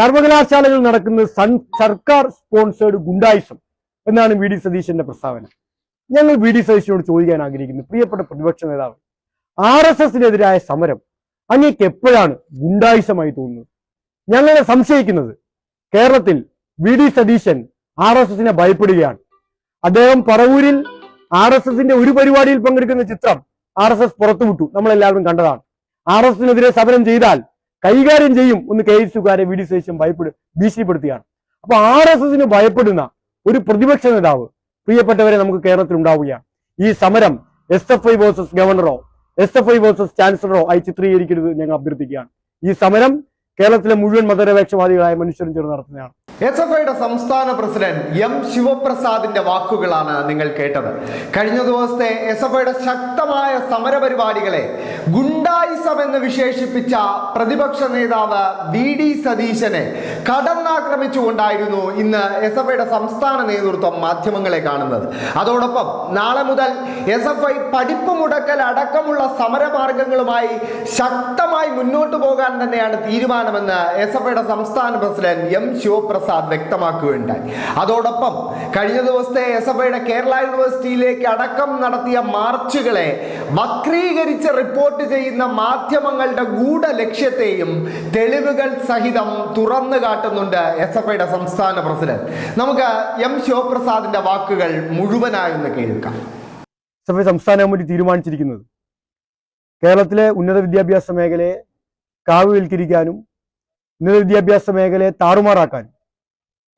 സർവകലാശാലകളിൽ നടക്കുന്ന സൺ സർക്കാർ സ്പോൺസേഡ് ഗുണ്ടായിസം എന്നാണ് വി ഡി സതീശന്റെ പ്രസ്താവന. ഞങ്ങൾ വി ഡി സതീശനോട് ചോദിക്കാൻ ആഗ്രഹിക്കുന്നു. പ്രിയപ്പെട്ട പ്രതിപക്ഷ നേതാവ് ആർ എസ് എസിനെതിരായ സമരം അങ്ങേക്ക് എപ്പോഴാണ് ഗുണ്ടായിസമായി തോന്നുന്നത്? ഞങ്ങളെ സംശയിക്കുന്നത് കേരളത്തിൽ V D Satheesan R S എസിനെ ഭയപ്പെടുകയാണ്. അദ്ദേഹം പറവൂരിൽ ആർ എസ് എസിന്റെ ഒരു പരിപാടിയിൽ പങ്കെടുക്കുന്ന ചിത്രം ആർ എസ് എസ് പുറത്തുവിട്ടു. നമ്മളെല്ലാവരും കണ്ടതാണ്. ആർ എസ് എസിനെതിരെ സമരം ചെയ്താൽ കൈകാര്യം ചെയ്യും ഒന്ന് കെ എസ് യുക്കാരെ വി ഡി സതീശൻ ഭയപ്പെടു ഭീഷണിപ്പെടുത്തുകയാണ് അപ്പൊ ആർ എസ് എസിന് ഭയപ്പെടുന്ന ഒരു പ്രതിപക്ഷ നേതാവ് പ്രിയപ്പെട്ടവരെ നമുക്ക് കേരളത്തിൽ ഉണ്ടാവുകയാണ്. ഈ സമരം എസ് എഫ് ഐ വേഴ്സസ് ഗവർണറോ എസ് എഫ് ഐ വേഴ്സസ് ചാൻസലറോ ആയി ചിത്രീകരിക്കരുത് ഞങ്ങൾ അഭ്യർത്ഥിക്കുകയാണ്. ഈ സമരം കേരളത്തിലെ മുഴുവൻ മതനിരപേക്ഷവാദികളായ മനുഷ്യരും ചേർന്ന് നടത്തുന്നതാണ്. എസ് എഫ് ഐയുടെ സംസ്ഥാന പ്രസിഡന്റ് എം ശിവപ്രസാദിന്റെ വാക്കുകളാണ് നിങ്ങൾ കേട്ടത്. കഴിഞ്ഞ ദിവസത്തെ എസ് എഫ് ഐയുടെ ശക്തമായ സമരപരിപാടികളെ ഗുണ്ടായിസം എന്ന് വിശേഷിപ്പിച്ച പ്രതിപക്ഷ നേതാവ് വി ഡി സതീശനെ കടന്നാക്രമിച്ചുകൊണ്ടായിരുന്നു ഇന്ന് എസ് എഫ് ഐയുടെ സംസ്ഥാന നേതൃത്വം മാധ്യമങ്ങളെ കാണുന്നത്. അതോടൊപ്പം നാളെ മുതൽ എസ് എഫ് ഐ പഠിപ്പ് മുടക്കൽ അടക്കമുള്ള സമരമാർഗങ്ങളുമായി ശക്തമായി മുന്നോട്ട് പോകാൻ തന്നെയാണ് തീരുമാനമെന്ന് എസ് എഫ് ഐയുടെ സംസ്ഥാന പ്രസിഡന്റ് എം ശിവപ്രസാദ് വ്യക്തമാക്കുകയുണ്ടായി. അതോടൊപ്പം കഴിഞ്ഞ ദിവസത്തെ എസ് എഫ് ഐയുടെ കേരള യൂണിവേഴ്സിറ്റിയിലേക്ക് അടക്കം നടത്തിയ മാർച്ചുകളെ വക്രീകരിച്ച് റിപ്പോർട്ട് ചെയ്യുന്ന മാധ്യമങ്ങളുടെ ഗൂഢ ലക്ഷ്യത്തെയും തെളിവുകൾ സഹിതം തുറന്നു കാട്ടുന്നുണ്ട് എസ് എഫ് ഐയുടെ സംസ്ഥാന പ്രസിഡന്റ്. നമുക്ക് എം ശിവപ്രസാദിന്റെ വാക്കുകൾ മുഴുവനായി ഒന്ന് കേൾക്കാം. എസ് എഫ് ഐ സംസ്ഥാന കമ്മിറ്റി തീരുമാനിച്ചിരിക്കുന്നത്. കേരളത്തിലെ ഉന്നത വിദ്യാഭ്യാസ മേഖലയെ കാവുവൽക്കരിക്കാനും ഉന്നത വിദ്യാഭ്യാസ മേഖലയെ താറുമാറാക്കാനും.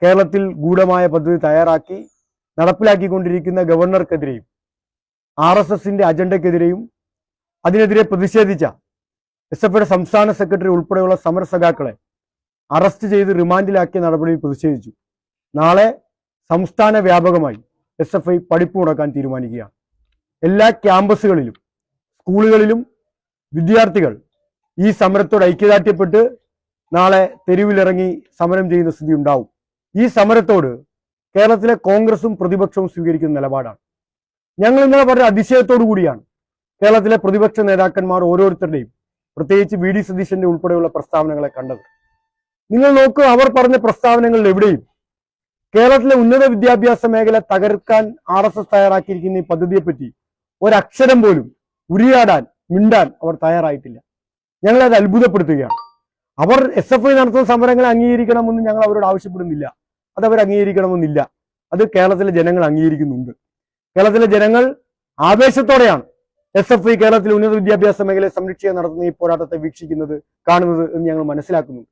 കേരളത്തിൽ ഗൂഢമായ പദ്ധതി തയ്യാറാക്കി നടപ്പിലാക്കിക്കൊണ്ടിരിക്കുന്ന ഗവർണർക്കെതിരെയും ആർ എസ് എസിന്റെ അജണ്ടക്കെതിരെയും അതിനെതിരെ പ്രതിഷേധിച്ച എസ് എഫ് സംസ്ഥാന സെക്രട്ടറി ഉൾപ്പെടെയുള്ള സമരസഖാക്കളെ അറസ്റ്റ് ചെയ്ത് റിമാൻഡിലാക്കിയ നടപടിയിൽ പ്രതിഷേധിച്ചു. നാളെ സംസ്ഥാന വ്യാപകമായി എസ് എഫ് ഐ പഠിപ്പ് മുടക്കാൻ തീരുമാനിക്കുകയാണ്. എല്ലാ ക്യാമ്പസുകളിലും സ്കൂളുകളിലും വിദ്യാർത്ഥികൾ ഈ സമരത്തോട് ഐക്യദാർഢ്യപ്പെട്ട് നാളെ തെരുവിലിറങ്ങി സമരം ചെയ്യുന്ന സ്ഥിതി ഉണ്ടാവും. ഈ സമരത്തോട് കേരളത്തിലെ കോൺഗ്രസും പ്രതിപക്ഷവും സ്വീകരിക്കുന്ന നിലപാടാണ്. ഞങ്ങൾ ഇന്നലെ പറഞ്ഞ അതിശയത്തോടു കൂടിയാണ് കേരളത്തിലെ പ്രതിപക്ഷ നേതാക്കന്മാർ ഓരോരുത്തരുടെയും പ്രത്യേകിച്ച് വി ഡി സതീശന്റെ ഉൾപ്പെടെയുള്ള പ്രസ്താവനകളെ കണ്ടത്. നിങ്ങൾ നോക്കൂ അവർ പറഞ്ഞ പ്രസ്താവനകളിൽ എവിടെയും കേരളത്തിലെ ഉന്നത വിദ്യാഭ്യാസ മേഖല തകർക്കാൻ ആർ എസ് എസ് തയ്യാറാക്കിയിരിക്കുന്ന ഈ പദ്ധതിയെപ്പറ്റി ഒരക്ഷരം പോലും ഉരിയാടാൻ മിണ്ടാൻ അവർ തയ്യാറായിട്ടില്ല. ഞങ്ങളെ അത് അത്ഭുതപ്പെടുത്തുകയാണ്. അവർ എസ് എഫ് ഐ നടത്തുന്ന സമരങ്ങളെ അംഗീകരിക്കണമെന്ന് ഞങ്ങൾ അവരോട് ആവശ്യപ്പെടുന്നില്ല. അത് അവർ അംഗീകരിക്കണമെന്നില്ല അത് കേരളത്തിലെ ജനങ്ങൾ അംഗീകരിക്കുന്നുണ്ട്. കേരളത്തിലെ ജനങ്ങൾ ആവേശത്തോടെയാണ് എസ് എഫ് ഐ കേരളത്തിലെ ഉന്നത വിദ്യാഭ്യാസ മേഖലയെ സംരക്ഷിക്കാൻ നടത്തുന്ന ഈ പോരാട്ടത്തെ വീക്ഷിക്കുന്നത് കാണുന്നത് എന്ന് ഞങ്ങൾ മനസ്സിലാക്കുന്നുണ്ട്.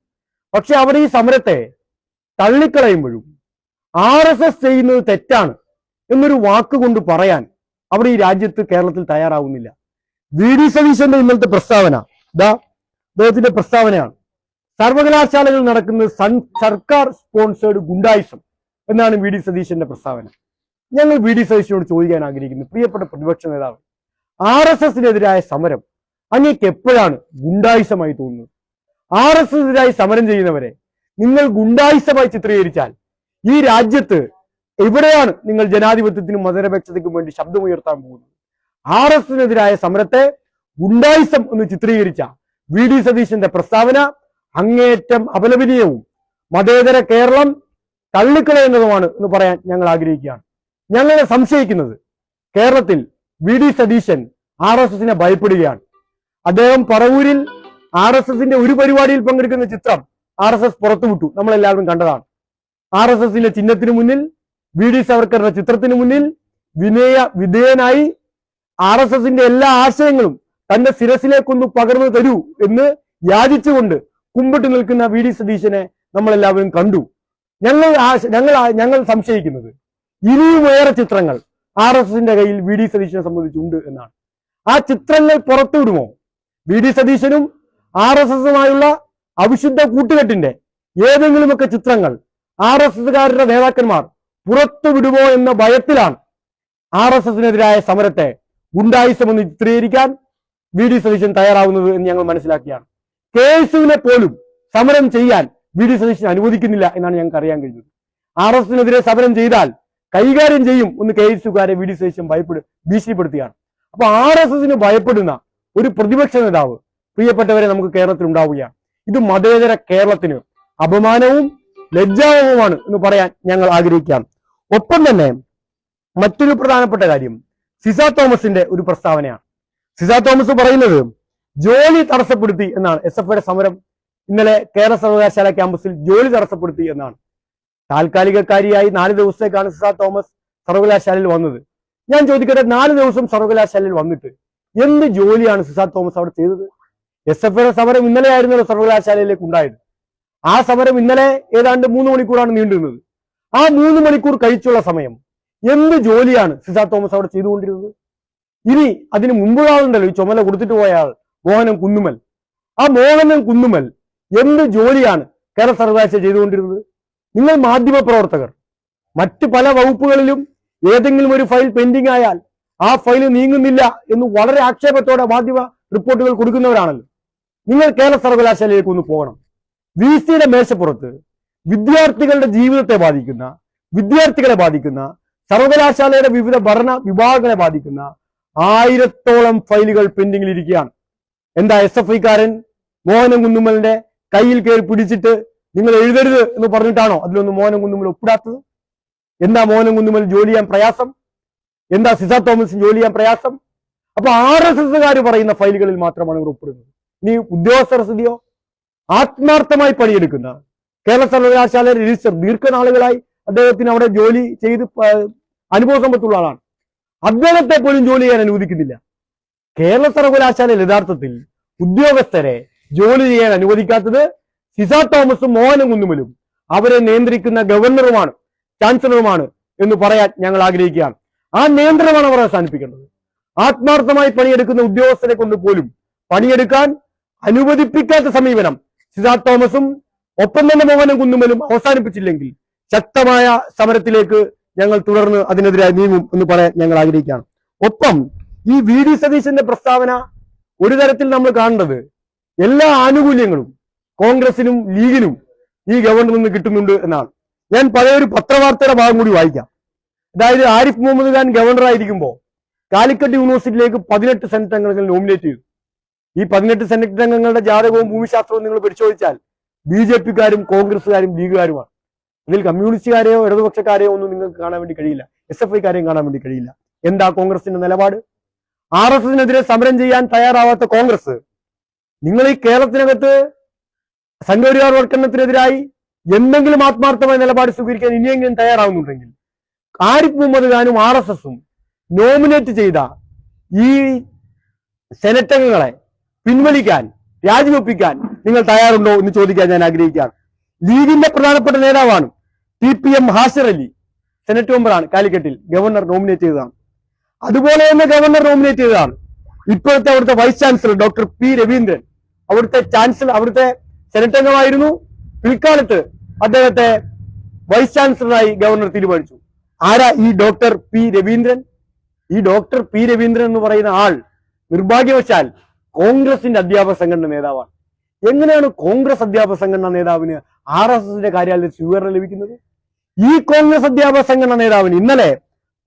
പക്ഷെ അവർ ഈ സമരത്തെ തള്ളിക്കളയുമ്പോഴും ആർ എസ് എസ് ചെയ്യുന്നത് തെറ്റാണ് എന്നൊരു വാക്കുകൊണ്ട് പറയാൻ അവർ ഈ രാജ്യത്ത് കേരളത്തിൽ തയ്യാറാവുന്നില്ല. വി ഡി സതീശന്റെ ഇന്നലത്തെ പ്രസ്താവന ദാ അദ്ദേഹത്തിന്റെ പ്രസ്താവനയാണ്. സർവകലാശാലകളിൽ നടക്കുന്ന സൺ സർക്കാർ സ്പോൺസേഡ് ഗുണ്ടായിസം എന്നാണ് വി ഡി സതീശന്റെ പ്രസ്താവന. ഞങ്ങൾ വി ഡി സതീശനോട് ചോദിക്കാൻ ആഗ്രഹിക്കുന്നു. പ്രിയപ്പെട്ട പ്രതിപക്ഷ നേതാവ് ആർ എസ് എസിനെതിരായ സമരം അങ്ങേക്ക് എപ്പോഴാണ് ഗുണ്ടായിസമായി തോന്നുന്നത്? ആർ എസ് എസിനെതിരായി സമരം ചെയ്യുന്നവരെ നിങ്ങൾ ഗുണ്ടായിസമായി ചിത്രീകരിച്ചാൽ ഈ രാജ്യത്ത് എവിടെയാണ് നിങ്ങൾ ജനാധിപത്യത്തിനും മതനിരപേക്ഷതയ്ക്കും വേണ്ടി ശബ്ദമുയർത്താൻ പോകുന്നത്? ആർ എസ് എസിനെതിരായ സമരത്തെ ഗുണ്ടായിസം എന്ന് ചിത്രീകരിച്ച വി ഡി സതീശന്റെ പ്രസ്താവന അങ്ങേയറ്റം അപലപനീയവും. മതേതര കേരളം തള്ളിക്കളയുന്നതുമാണ് എന്ന് പറയാൻ ഞങ്ങൾ ആഗ്രഹിക്കുകയാണ്. ഞങ്ങളെ സംശയിക്കുന്നത് കേരളത്തിൽ V D Satheesan R S എസിനെ ഭയപ്പെടുകയാണ്. അദ്ദേഹം പറവൂരിൽ ആർ എസ് എസിന്റെ ഒരു പരിപാടിയിൽ പങ്കെടുക്കുന്ന ചിത്രം ആർ എസ് എസ് പുറത്തുവിട്ടു. നമ്മളെല്ലാവരും കണ്ടതാണ്. ആർ എസ് എസിന്റെ ചിഹ്നത്തിന് മുന്നിൽ വി ഡി സവർക്കറുടെ ചിത്രത്തിന് മുന്നിൽ വിനയ വിധേയനായി ആർ എസ് എസിന്റെ എല്ലാ ആശയങ്ങളും തന്റെ ശിരസിലേക്കൊന്ന് പകർന്നു തരൂ എന്ന് യാചിച്ചുകൊണ്ട് കുമ്പിട്ട് നിൽക്കുന്ന വി ഡി സതീശനെ നമ്മളെല്ലാവരും കണ്ടു. ഞങ്ങൾ ഞങ്ങൾ ഞങ്ങൾ സംശയിക്കുന്നത് ഇനിയും ഏറെ ചിത്രങ്ങൾ ആർ എസ് എസിന്റെ കയ്യിൽ വി ഡി സതീശനെ സംബന്ധിച്ചുണ്ട് എന്നാണ്. ആ ചിത്രങ്ങൾ പുറത്തുവിടുമോ വി ഡി സതീശനും ആർ എസ് എസുമായുള്ള അവിശുദ്ധ കൂട്ടുകെട്ടിന്റെ ഏതെങ്കിലുമൊക്കെ ചിത്രങ്ങൾ ആർ എസ് എസുകാരുടെ നേതാക്കന്മാർ പുറത്തുവിടുമോ എന്ന ഭയത്തിലാണ് ആർ എസ് എസിനെതിരായ സമരത്തെ ഗുണ്ടായുസമെന്ന് ചിത്രീകരിക്കാൻ വി ഡി സതീശൻ തയ്യാറാവുന്നത് എന്ന് ഞങ്ങൾ മനസ്സിലാക്കിയാണ്. കെ എസ് യുവിനെ പോലും സമരം ചെയ്യാൻ വി ഡി സതീശൻ അനുവദിക്കുന്നില്ല എന്നാണ് ഞങ്ങൾക്ക് അറിയാൻ കഴിഞ്ഞത്. ആർ എസ് എസിനെതിരെ സമരം ചെയ്താൽ കൈകാര്യം ചെയ്യും ഒന്ന് കെ എസ് യുക്കാരെ വി ഡി സതീശൻ ഭയപ്പെടു ഭീഷണിപ്പെടുത്തുകയാണ്. അപ്പൊ ആർ എസ് എസിന് ഭയപ്പെടുന്ന ഒരു പ്രതിപക്ഷ നേതാവ് പ്രിയപ്പെട്ടവരെ നമുക്ക് കേരളത്തിൽ ഉണ്ടാവുകയാണ്. ഇത് മതേതര കേരളത്തിന് അപമാനവും ലജ്ജാവവുമാണ് എന്ന് പറയാൻ ഞങ്ങൾ ആഗ്രഹിക്കാം ഒപ്പം തന്നെ മറ്റൊരു പ്രധാനപ്പെട്ട കാര്യം സിസ തോമസിന്റെ ഒരു പ്രസ്താവനയാണ്. സിസ തോമസ് പറയുന്നത് ജോലി തടസ്സപ്പെടുത്തി എന്നാണ് എസ് എഫ് സമരം. ഇന്നലെ കേരള സർവകലാശാല ക്യാമ്പസിൽ ജോലി തടസ്സപ്പെടുത്തി എന്നാണ്. താൽക്കാലികക്കാരിയായി നാല് ദിവസത്തേക്കാണ് സിസ തോമസ് സർവകലാശാലയിൽ വന്നത്. ഞാൻ ചോദിക്കട്ടെ നാല് ദിവസം സർവകലാശാലയിൽ വന്നിട്ട് എന്ത് ജോലിയാണ് സിസാ തോമസ് അവിടെ ചെയ്തത്? എസ് എഫ് സമരം ഇന്നലെ ആയിരുന്നല്ലോ സർവകലാശാലയിലേക്ക് ഉണ്ടായത്. ആ സമരം ഇന്നലെ ഏതാണ്ട് മൂന്ന് മണിക്കൂറാണ് നീണ്ടിരുന്നത് ആ മൂന്ന് മണിക്കൂർ കഴിച്ചുള്ള സമയം എന്ത് ജോലിയാണ് സിസാ തോമസ് അവിടെ ചെയ്തുകൊണ്ടിരുന്നത്? ഇനി അതിന് മുമ്പുള്ളാളുണ്ടല്ലോ ഈ ചുമല കൊടുത്തിട്ട് പോയ ആൾ. മോഹനം കുന്നുമൽ. ആ മോഹനം കുന്നുമൽ എന്ത് ജോലിയാണ് കേരള സർവകലാശാല ചെയ്തുകൊണ്ടിരുന്നത്? നിങ്ങൾ മാധ്യമ പ്രവർത്തകർ മറ്റ് പല വകുപ്പുകളിലും ഏതെങ്കിലും ഒരു ഫയൽ പെൻഡിങ് ആയാൽ ആ ഫയൽ നീങ്ങുന്നില്ല എന്ന് വളരെ ആക്ഷേപത്തോടെ മാധ്യമ റിപ്പോർട്ടുകൾ കൊടുക്കുന്നവരാണല്ലോ. നിങ്ങൾ കേരള സർവകലാശാലയിലേക്ക് ഒന്ന് പോകണം. വി സിയുടെ മേശപ്പുറത്ത് വിദ്യാർത്ഥികളുടെ ജീവിതത്തെ ബാധിക്കുന്ന വിദ്യാർത്ഥികളെ ബാധിക്കുന്ന സർവകലാശാലയുടെ വിവിധ ഭരണ വിഭാഗങ്ങളെ ബാധിക്കുന്ന ആയിരത്തോളം ഫയലുകൾ പെൻഡിങ്ങിൽ ഇരിക്കുകയാണ്. എന്താ എസ് എഫ് ഐക്കാരൻ മോഹനം കുന്നുമ്മലിന്റെ കയ്യിൽ കയറി പിടിച്ചിട്ട് നിങ്ങൾ എഴുതരുത് എന്ന് പറഞ്ഞിട്ടാണോ അതിലൊന്നും മോഹനം കുന്നുമ്മൽ ഒപ്പിടാത്തത്? എന്താ മോഹനം കുന്നുമ്മൽ ജോലി ചെയ്യാൻ പ്രയാസം? എന്താ സിസ തോമസിന് ജോലി ചെയ്യാൻ പ്രയാസം? അപ്പൊ ആർ എസ് എസ്സുകാർ പറയുന്ന ഫയലുകളിൽ മാത്രമാണ് ഇവർ ഒപ്പിടുന്നത്. ഇനി ഉദ്യോഗസ്ഥർ സ്ഥിതിയോ? ആത്മാർത്ഥമായി പണിയെടുക്കുന്ന കേരള സർവകലാശാല രജിസ്റ്റർ ദീർഘനാളുകളായി അദ്ദേഹത്തിന് അവിടെ ജോലി ചെയ്ത് അനുഭവ സമ്പത്തുള്ള ആളാണ്. അദ്ദേഹത്തെ പോലും ജോലി ചെയ്യാൻ അനുവദിക്കുന്നില്ല. കേരള സർവകലാശാലയിൽ യഥാർത്ഥത്തിൽ ഉദ്യോഗസ്ഥരെ ജോലി ചെയ്യാൻ അനുവദിക്കാത്തത് സിസ തോമസും മോഹനും കുന്നുമലും അവരെ നിയന്ത്രിക്കുന്ന ഗവർണറുമാണ് ചാൻസലറുമാണ് എന്ന് പറയാൻ ഞങ്ങൾ ആഗ്രഹിക്കുകയാണ്. ആ നിയന്ത്രണമാണ് അവർ അവസാനിപ്പിക്കേണ്ടത്. ആത്മാർത്ഥമായി പണിയെടുക്കുന്ന ഉദ്യോഗസ്ഥരെ കൊണ്ട് പോലും പണിയെടുക്കാൻ അനുവദിപ്പിക്കാത്ത സമീപനം സിസാ തോമസും ഒപ്പം തന്നെ മോഹനം കുന്നുമലും അവസാനിപ്പിച്ചില്ലെങ്കിൽ ശക്തമായ സമരത്തിലേക്ക് ഞങ്ങൾ തുടർന്ന് അതിനെതിരായി നീങ്ങും എന്ന് പറയാൻ ഞങ്ങൾ ആഗ്രഹിക്കുകയാണ്. ഒപ്പം ഈ വി ഡി സതീശന്റെ പ്രസ്താവന ഒരു തരത്തിൽ നമ്മൾ കാണേണ്ടത് എല്ലാ ആനുകൂല്യങ്ങളും കോൺഗ്രസിനും ലീഗിനും ഈ ഗവൺമെന്റിൽ നിന്ന് കിട്ടുന്നുണ്ട് എന്നാണ്. ഞാൻ പഴയ ഒരു പത്രവാർത്തയുടെ ഭാഗം കൂടി വായിക്കാം. അതായത് ആരിഫ് മുഹമ്മദ് ഖാൻ ഗവർണറായിരിക്കുമ്പോൾ കാലിക്കറ്റ് യൂണിവേഴ്സിറ്റിയിലേക്ക് പതിനെട്ട് സെനറ്റ് അംഗങ്ങൾ നോമിനേറ്റ് ചെയ്തു. ഈ പതിനെട്ട് സെനറ്റ് അംഗങ്ങളുടെ ജാതകവും ഭൂമിശാസ്ത്രവും നിങ്ങൾ പരിശോധിച്ചാൽ ബി ജെ പിക്കാരും കോൺഗ്രസ്സുകാരും ലീഗുകാരുമാണ്. ഇതിൽ കമ്മ്യൂണിസ്റ്റുകാരെയോ ഇടതുപക്ഷക്കാരെയോ ഒന്നും നിങ്ങൾക്ക് കാണാൻ വേണ്ടി കഴിയില്ല. എസ് എഫ് ഐക്കാരെയും കാണാൻ വേണ്ടി കഴിയില്ല. എന്താ കോൺഗ്രസിന്റെ നിലപാട്? ആർ എസ് എസിനെതിരെ സമരം ചെയ്യാൻ തയ്യാറാവാത്ത കോൺഗ്രസ്. നിങ്ങൾ ഈ കേരളത്തിനകത്ത് സംഘപരിവാർ വൽക്കരണത്തിനെതിരായി എന്തെങ്കിലും ആത്മാർത്ഥമായ നിലപാട് സ്വീകരിക്കാൻ ഇനിയെങ്കിലും തയ്യാറാവുന്നുണ്ടെങ്കിൽ ആരിഫ് മുഹമ്മദ് ഖാനും ആർ എസ് എസും നോമിനേറ്റ് ചെയ്ത ഈ സെനറ്റ് അംഗങ്ങളെ പിൻവലിക്കാൻ രാജിവെപ്പിക്കാൻ നിങ്ങൾ തയ്യാറുണ്ടോ എന്ന് ചോദിക്കാൻ ഞാൻ ആഗ്രഹിക്കുകയാണ്. ലീഗിന്റെ പ്രധാനപ്പെട്ട നേതാവാണ് T P M Hasir Ali. Senate മെമ്പറാണ്. കാലിക്കറ്റിൽ ഗവർണർ നോമിനേറ്റ് ചെയ്തതാണ്. അതുപോലെ തന്നെ ഗവർണർ നോമിനേറ്റ് ചെയ്തതാണ്. ഇപ്പോഴത്തെ അവിടുത്തെ vice chancellor doctor P Raveendran. അവിടുത്തെ ചാൻസലർ അവിടുത്തെ സെനറ്റ് അംഗമായിരുന്നു. പിൽക്കാലത്ത് അദ്ദേഹത്തെ വൈസ് ചാൻസലറായി ഗവർണർ തീരുമാനിച്ചു. ആരാ ഈ ഡോക്ടർ പി രവീന്ദ്രൻ? ഈ ഡോക്ടർ പി രവീന്ദ്രൻ എന്ന് പറയുന്ന ആൾ നിർഭാഗ്യവശാൽ കോൺഗ്രസിന്റെ അധ്യാപക സംഘടന നേതാവാണ്. എങ്ങനെയാണ് കോൺഗ്രസ് അധ്യാപക സംഘടനാ നേതാവിന് ആർ എസ് എസിന്റെ കാര്യാലയത്തിൽ സ്വീകരണം ലഭിക്കുന്നത്? ഈ കോൺഗ്രസ് അധ്യാപക സംഘടനാ നേതാവിന് ഇന്നലെ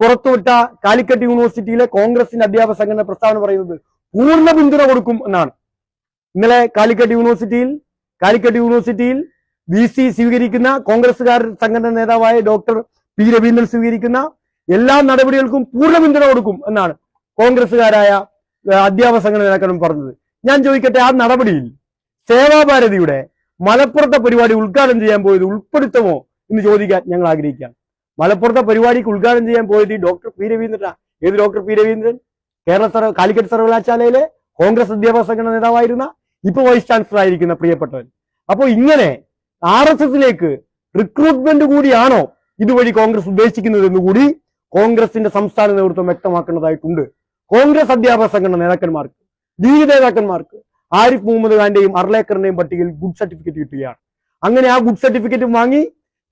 പുറത്തുവിട്ട കാലിക്കറ്റ് യൂണിവേഴ്സിറ്റിയിലെ കോൺഗ്രസിന്റെ അധ്യാപക സംഘടന പ്രസ്താവന പറയുന്നത് പൂർണ പിന്തുണ കൊടുക്കും എന്നാണ്. ഇന്നലെ കാലിക്കറ്റ് യൂണിവേഴ്സിറ്റിയിൽ കാലിക്കറ്റ് യൂണിവേഴ്സിറ്റിയിൽ വി സ്വീകരിക്കുന്ന കോൺഗ്രസുകാർ സംഘടന നേതാവായ ഡോക്ടർ പി രവീന്ദ്രൻ സ്വീകരിക്കുന്ന എല്ലാ നടപടികൾക്കും പൂർണ പിന്തുണ കൊടുക്കും എന്നാണ് കോൺഗ്രസുകാരായ അധ്യാപക സംഘടന നേതാക്കളും പറഞ്ഞത്. ഞാൻ ചോദിക്കട്ടെ ആ നടപടിയിൽ സേവാഭാരതിയുടെ മലപ്പുറത്തെ പരിപാടി ഉദ്ഘാടനം ചെയ്യാൻ പോയത് ഉൾപ്പെടുത്തുമോ എന്ന് ചോദിക്കാൻ ഞങ്ങൾ ആഗ്രഹിക്കുകയാണ്. മലപ്പുറത്തെ പരിപാടിക്ക് ഉദ്ഘാടനം ചെയ്യാൻ പോയത് ഈ ഡോക്ടർ പി രവീന്ദ്രനാ. ഏത് ഡോക്ടർ പി രവീന്ദ്രൻ? കേരള സർവ കാലിക്കറ്റ് സർവകലാശാലയിലെ കോൺഗ്രസ് അധ്യാപക സംഘടന നേതാവായിരുന്ന ഇപ്പൊ വൈസ് ചാൻസലർ ആയിരിക്കുന്ന പ്രിയപ്പെട്ടവൻ. അപ്പോൾ ഇങ്ങനെ ആർ എസ് എസിലേക്ക് റിക്രൂട്ട്മെന്റ് കൂടിയാണോ ഇതുവഴി കോൺഗ്രസ് ഉദ്ദേശിക്കുന്നത് എന്ന് കൂടി കോൺഗ്രസിന്റെ സംസ്ഥാന നേതൃത്വം വ്യക്തമാക്കേണ്ടതായിട്ടുണ്ട്. കോൺഗ്രസ് അധ്യാപക സംഘടന നേതാക്കന്മാർക്ക് ലീഗ് നേതാക്കന്മാർക്ക് ആരിഫ് മുഹമ്മദ് ഖാന്റെയും അർലേക്കറിന്റെയും പട്ടികയിൽ ഗുഡ് സർട്ടിഫിക്കറ്റ് കിട്ടുകയാണ്. അങ്ങനെ ആ ഗുഡ് സർട്ടിഫിക്കറ്റ് വാങ്ങി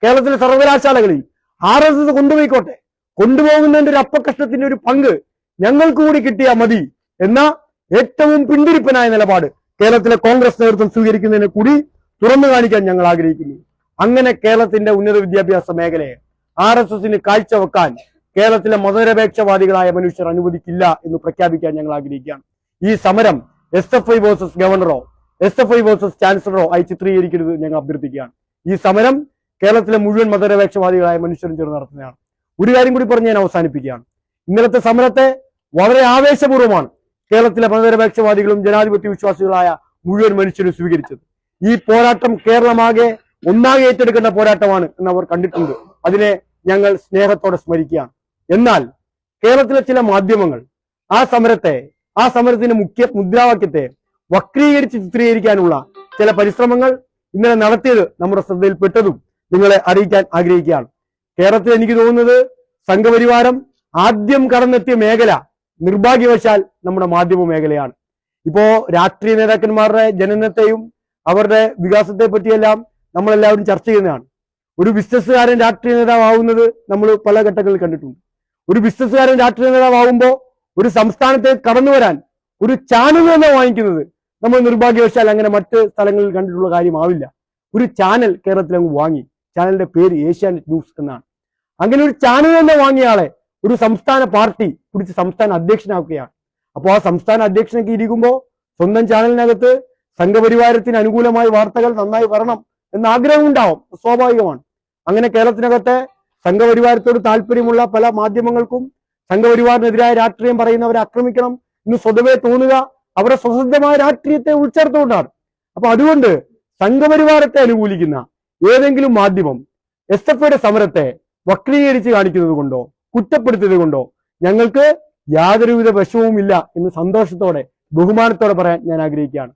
കേരളത്തിലെ സർവകലാശാലകളിൽ ആർ എസ് എസ് കൊണ്ടുപോയിക്കോട്ടെ. കൊണ്ടുപോകുന്നതിന്റെ ഒരു അപ്പക്കഷ്ടത്തിന്റെ ഒരു പങ്ക് ഞങ്ങൾക്ക് കൂടി കിട്ടിയാൽ മതി എന്ന ഏറ്റവും പിന്തിരിപ്പനായ നിലപാട് കേരളത്തിലെ കോൺഗ്രസ് നേതൃത്വം സ്വീകരിക്കുന്നതിനെ കൂടി തുറന്നു കാണിക്കാൻ ഞങ്ങൾ ആഗ്രഹിക്കുന്നു. അങ്ങനെ കേരളത്തിന്റെ ഉന്നത വിദ്യാഭ്യാസ മേഖലയെ ആർ എസ് എസിന് കാഴ്ചവെക്കാൻ കേരളത്തിലെ മതനിരപേക്ഷവാദികളായ മനുഷ്യർ അനുവദിക്കില്ല എന്ന് പ്രഖ്യാപിക്കാൻ ഞങ്ങൾ ആഗ്രഹിക്കുകയാണ്. ഈ സമരം എസ് എഫ് ഐ വേഴ്സസ് ഗവർണറോ എസ് എഫ് ഐ വേഴ്സസ് ചാൻസലറോ ആയി ചിത്രീകരിക്കരുത് ഞങ്ങൾ അഭ്യർത്ഥിക്കുകയാണ്. ഈ സമരം കേരളത്തിലെ മുഴുവൻ മതനിരപേക്ഷവാദികളായ മനുഷ്യരും ചേർന്ന് നടത്തുന്നതാണ്. ഒരു കാര്യം കൂടി പറഞ്ഞ് ഞാൻ അവസാനിപ്പിക്കുകയാണ്. ഇന്നലത്തെ സമരത്തെ വളരെ ആവേശപൂർവമാണ് കേരളത്തിലെ മതനിരപേക്ഷവാദികളും ജനാധിപത്യ വിശ്വാസികളായ മുഴുവൻ മനുഷ്യരും സ്വീകരിച്ചത്. ഈ പോരാട്ടം കേരളമാകെ ഒന്നാകെ ഏറ്റെടുക്കേണ്ട പോരാട്ടമാണ് എന്ന് അവർ കണ്ടിട്ടുണ്ട്. അതിനെ ഞങ്ങൾ സ്നേഹത്തോടെ സ്മരിക്കുകയാണ്. എന്നാൽ കേരളത്തിലെ ചില മാധ്യമങ്ങൾ ആ സമരത്തെ ആ സമരത്തിന്റെ മുഖ്യ മുദ്രാവാക്യത്തെ വക്രീകരിച്ച് ചിത്രീകരിക്കാനുള്ള ചില പരിശ്രമങ്ങൾ ഇന്നലെ നടത്തിയത് നമ്മുടെ ശ്രദ്ധയിൽപ്പെട്ടതും നിങ്ങളെ അറിയിക്കാൻ ആഗ്രഹിക്കുകയാണ്. കേരളത്തിൽ എനിക്ക് തോന്നുന്നത് സംഘപരിവാരം ആദ്യം കടന്നെത്തിയ മേഖല നിർഭാഗ്യവശാൽ നമ്മുടെ മാധ്യമ മേഖലയാണ്. ഇപ്പോ രാഷ്ട്രീയ നേതാക്കന്മാരുടെ ജനനത്തെയും അവരുടെ വികാസത്തെ പറ്റിയെല്ലാം നമ്മളെല്ലാവരും ചർച്ച ചെയ്യുന്നതാണ്. ഒരു ബിസിനസ്സുകാരൻ രാഷ്ട്രീയ നേതാവുന്നത് നമ്മൾ പല ഘട്ടങ്ങളിൽ കണ്ടിട്ടുണ്ട്. ഒരു ബിസിനസ്സുകാരൻ രാഷ്ട്രീയ നേതാവാകുമ്പോൾ ഒരു സംസ്ഥാനത്തെ കടന്നു വരാൻ ഒരു ചാനൽ തന്നെ വാങ്ങിക്കുന്നത് നമ്മൾ നിർഭാഗ്യവശാൽ അങ്ങനെ മറ്റ് സ്ഥലങ്ങളിൽ കണ്ടിട്ടുള്ള കാര്യമാവില്ല. ഒരു ചാനൽ കേരളത്തിൽ അങ്ങ് വാങ്ങി. ചാനലിന്റെ പേര് ഏഷ്യാനെറ്റ് ന്യൂസ് എന്നാണ്. അങ്ങനെ ഒരു ചാനൽ തന്നെ വാങ്ങിയ ആളെ ഒരു സംസ്ഥാന പാർട്ടി പിടിച്ച് സംസ്ഥാന അധ്യക്ഷനാക്കുകയാണ്. അപ്പോൾ ആ സംസ്ഥാന അധ്യക്ഷനൊക്കെ ഇരിക്കുമ്പോൾ സ്വന്തം ചാനലിനകത്ത് സംഘപരിവാരത്തിന് അനുകൂലമായ വാർത്തകൾ നന്നായി വരണം എന്ന ആഗ്രഹം ഉണ്ടാവും. സ്വാഭാവികമാണ്. അങ്ങനെ കേരളത്തിനകത്തെ സംഘപരിവാരത്തോട് താല്പര്യമുള്ള പല മാധ്യമങ്ങൾക്കും സംഘപരിവാറിനെതിരായ രാഷ്ട്രീയം പറയുന്നവരെ ആക്രമിക്കണം എന്ന് സ്വതവേ തോന്നുക അവരുടെ സ്വതന്ത്രമായ രാഷ്ട്രീയത്തെ ഉൾച്ചേർത്തുകൊണ്ടാണ്. അപ്പൊ അതുകൊണ്ട് സംഘപരിവാരത്തെ അനുകൂലിക്കുന്ന ഏതെങ്കിലും മാധ്യമം എസ് എഫ് ഐയുടെ സമരത്തെ വക്രീകരിച്ച് കാണിക്കുന്നത് കൊണ്ടോ കുറ്റപ്പെടുത്തിയത് കൊണ്ടോ ഞങ്ങൾക്ക് യാതൊരുവിധ വിഷമവും ഇല്ല എന്ന് സന്തോഷത്തോടെ ബഹുമാനത്തോടെ പറയാൻ ഞാൻ ആഗ്രഹിക്കുകയാണ്.